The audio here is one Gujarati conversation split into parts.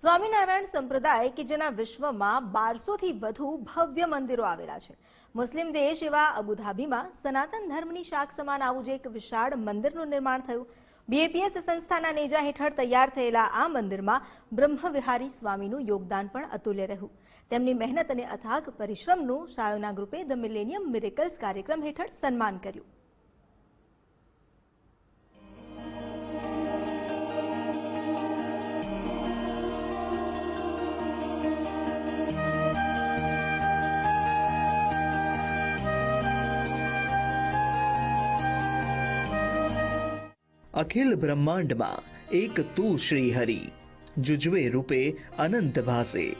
સ્વામિનારાયણ સંપ્રદાય કે જેના વિશ્વમાં બારસોથી વધુ ભવ્ય મંદિરો આવેલા છે. મુસ્લિમ દેશ એવા અબુધાબીમાં સનાતન ધર્મની શાખ સમાન આવું જ એક વિશાળ મંદિરનું નિર્માણ થયું. બીએપીએસ સંસ્થાના નેજા હેઠળ તૈયાર થયેલા આ મંદિરમાં બ્રહ્મવિહારી સ્વામીનું યોગદાન પણ અતુલ્ય રહ્યું. તેમની મહેનત અને અથાગ પરિશ્રમનું શાયોના ગ્રુપે ધ મિલેનિયમ મિરેકલ્સ કાર્યક્રમ હેઠળ સન્માન કર્યું. અખિલ બ્રહ્માંડમાં એક તું શ્રી હરિ, જુજવે રૂપે અનંત ભાસે.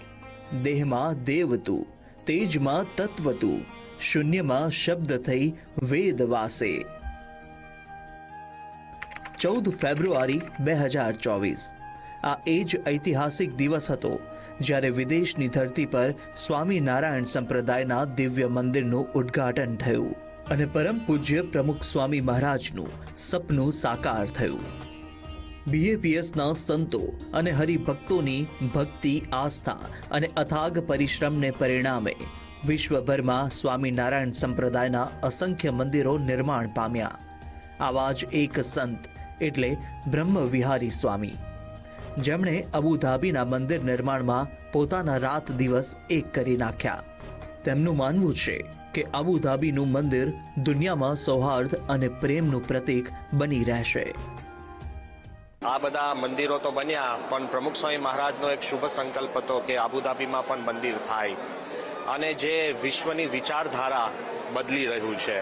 દેહમાં દેવ તું, તેજમાં તત્વ તું, શૂન્યમાં શબ્દ થઈ વેદ વાસે. ચૌદ ફેબ્રુઆરી બે હજાર ચોવીસ. આ એ જ ઐતિહાસિક દિવસ હતો જ્યારે વિદેશની ધરતી પર સ્વામિનારાયણ સંપ્રદાયના દિવ્ય મંદિરનું ઉદ્ઘાટન થયું. અને પરમ પૂજ્ય પ્રમુખ સ્વામી મહારાજનું સપનું સાકાર થયું. બીએપીએસના સંતો અને હરિભક્તોની ભક્તિ, આસ્થા અને અથાગ પરિશ્રમને પરિણામે વિશ્વભરમાં સ્વામિનારાયણ સંપ્રદાયના અસંખ્ય મંદિરો નિર્માણ પામ્યા. આવા જ એક સંત એટલે બ્રહ્મવિહારી સ્વામી. જેમણે અબુધાબીના મંદિર નિર્માણમાં પોતાના રાત દિવસ એક કરી નાખ્યા. તેમનું માનવું છે કે અબુધાબીનું મંદિર દુનિયામાં સૌહાર્દ અને પ્રેમનું પ્રતીક બની રહેશે. આ બધા મંદિરો તો બન્યા, પણ પ્રમુખ સ્વામી મહારાજનો એક શુભ સંકલ્પ હતો કે આબુધાબીમાં પણ મંદિર થાય. અને જે વિશ્વની વિચારધારા બદલી રહ્યું છે.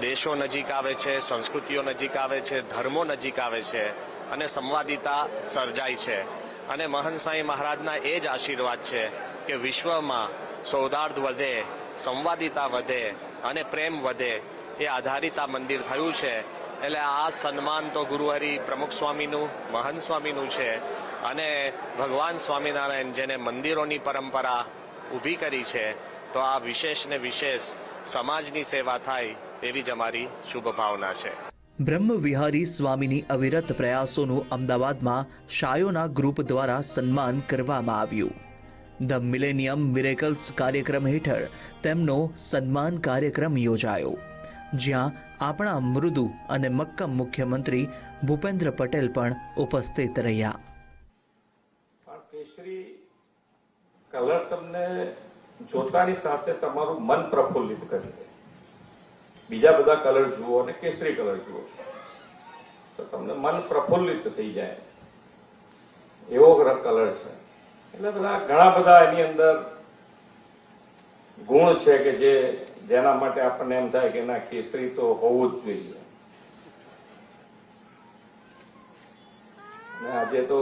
દેશો નજીક આવે છે, સંસ્કૃતિઓ નજીક આવે છે, ધર્મો નજીક આવે છે, અને સંવાદિતા સર્જાય છે. અને મહંત સ્વામી મહારાજના એ જ આશીર્વાદ છે કે વિશ્વમાં સૌદાર્દ વધે સંવાદિતા વધે અને પ્રેમ વધે એ આધારિત આ મંદિર થયું છે. એટલે આ સન્માન તો ગુરુહરિ પ્રમુખ સ્વામીનું, મહંત સ્વામીનું છે અને ભગવાન સ્વામિનારાયણ જેને મંદિરોની પરંપરા ઊભી કરી છે, તો આ વિશેષ ને વિશેષ સમાજની સેવા થાય એવી જ અમારી શુભ ભાવના છે. બ્રહ્મ વિહારી સ્વામીની અવિરત પ્રયાસોનું અમદાવાદમાં શાયોના ગ્રુપ દ્વારા સન્માન કરવામાં આવ્યું. ધ મિલેનિયમ મિરેકલ્સ કાર્યક્રમ હેઠળ તેમનો સન્માન કાર્યક્રમ યોજાયો. જ્યાં આપણા મૃદુ અને મક્કમ મુખ્યમંત્રી ભૂપેન્દ્ર પટેલ પણ ઉપસ્થિત રહ્યા. પણ કેસરી કલર તમને જોતાની સાથે તમારું મન પ્રફુલ્લિત કરી દે. બીજા બધા કલર જુઓ અને કેસરી કલર જુઓ. તો તમને મન પ્રફુલ્લિત થઈ જાય. એવો કલર છે. એટલે બધા ઘણા બધા એની અંદર ગુણ છે કે જે જેના માટે આપણને એમ થાય કે ના, કેસરી તો હોવું જ જોઈએ. આજે તો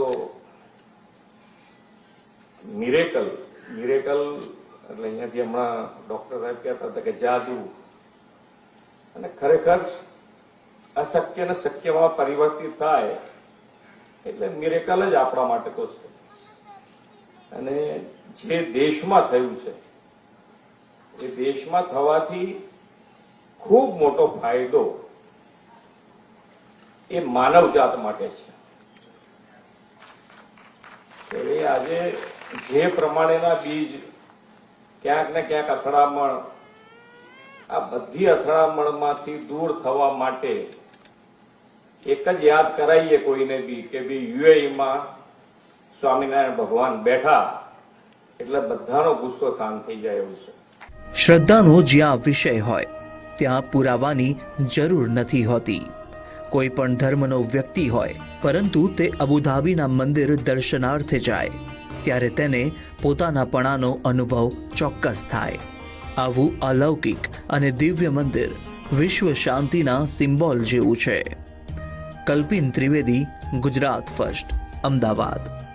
મિરેકલ મિરેકલ એટલે અહીંયાથી હમણાં ડોક્ટર સાહેબ કહેતા હતા કે જાદુ. અને ખરેખર અશક્ય ને શક્યમાં પરિવર્તિત થાય એટલે મિરેકલ જ આપણા માટે તો છે. અને જે દેશમાં થયું છે, એ દેશમાં થવાથી ખૂબ મોટો ફાયદો એ માનવજાત માટે છે. આજે જે પ્રમાણેના બીજ ક્યાંક ને ક્યાંક અથડામણ, આ બધી અથડામણમાંથી દૂર થવા માટે એક જ યાદ કરાવીએ કોઈને બી કે બી યુએઈમાં સ્વામિનારાયણ ભગવાન બેઠા એટલે બધાનો ગુસ્સો શાંત થઈ જાય એવું છે. શ્રદ્ધાનો જ્યાં વિષય હોય, ત્યાં પુરાવાની જરૂર નથી હોતી. કોઈ પણ ધર્મનો વ્યક્તિ હોય, પરંતુ તે અબુધાબીના મંદિર દર્શનાર્થે જાય, ત્યારે તેને પોતાનાપણાનો અનુભવ ચોક્કસ થાય. આવું અલૌકિક અને દિવ્ય મંદિર વિશ્વ શાંતિના સિમ્બોલ જેવું છે. કલ્પિન ત્રિવેદી, ગુજરાત ફર્સ્ટ અમદાવાદ.